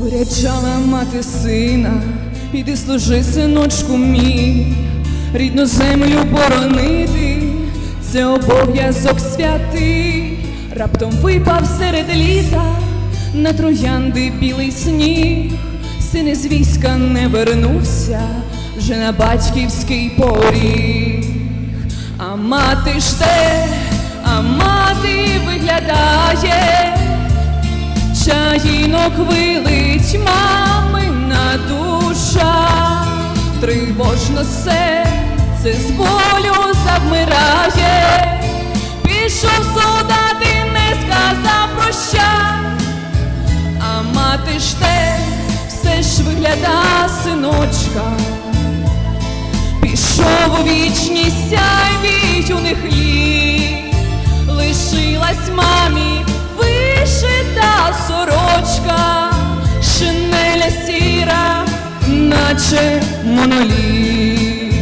Виряджала мати сина, іди служи, синочку мій, рідну землю боронити, це обов'язок святий, раптом випав серед літа, на троянди білий сніг, син із війська не вернувся. Вже на батьківський поріг. А мати ж те, а мати виглядає, чаїнок вилить мамина душа, тривожно серце з болю завмирає, пішов солдати, не сказав прощай, а мати ж те, все ж вигляда синочка. Пішов у вічність сяйві юних літ, лишилась мамі вишита наче моноліт.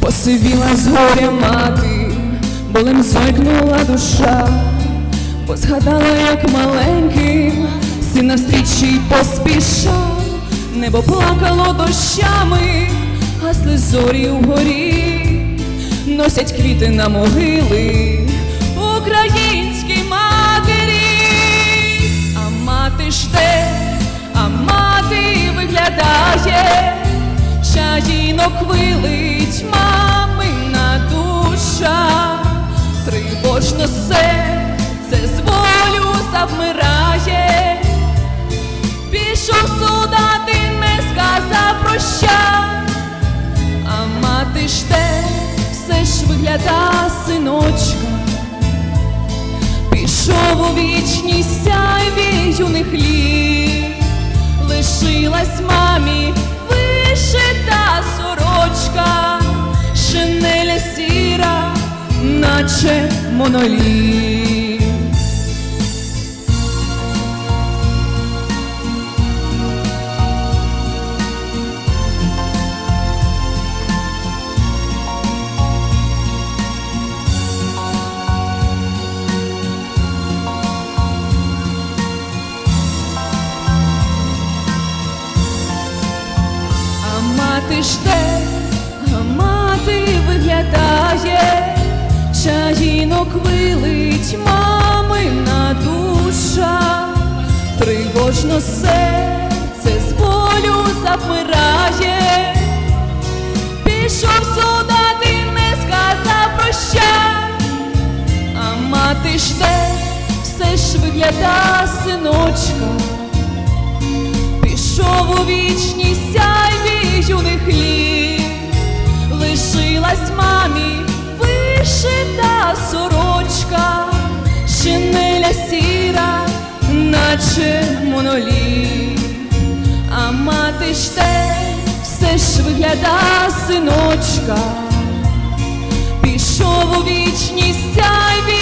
Посивіла з горя мати, болем зойкнула душа, бо згадала, як маленьким син навстрічі поспішав, небо плакало дощами, гасли зорі вгорі, носять квіти на могили. Українській чаїнок вилить мамина душа, тривожно серце з болю завмирає, пішов солдати, не сказав прощай, а мати ж те, все ж вигляда синочка, пішов у вічність сяйві юних літ, лишилась мамі наче моноліт. А мати ж те, а мати виглядає, чаїнок вилить мамина душа, тривожно серце з болю завмирає, пішов солдати, не сказав прощай, а мати ж те, все ж вигляда синочка. Пішов у вічність наче моноліт, а мати ж те, все ж вигляда синочка, пішов у вічність сяйві.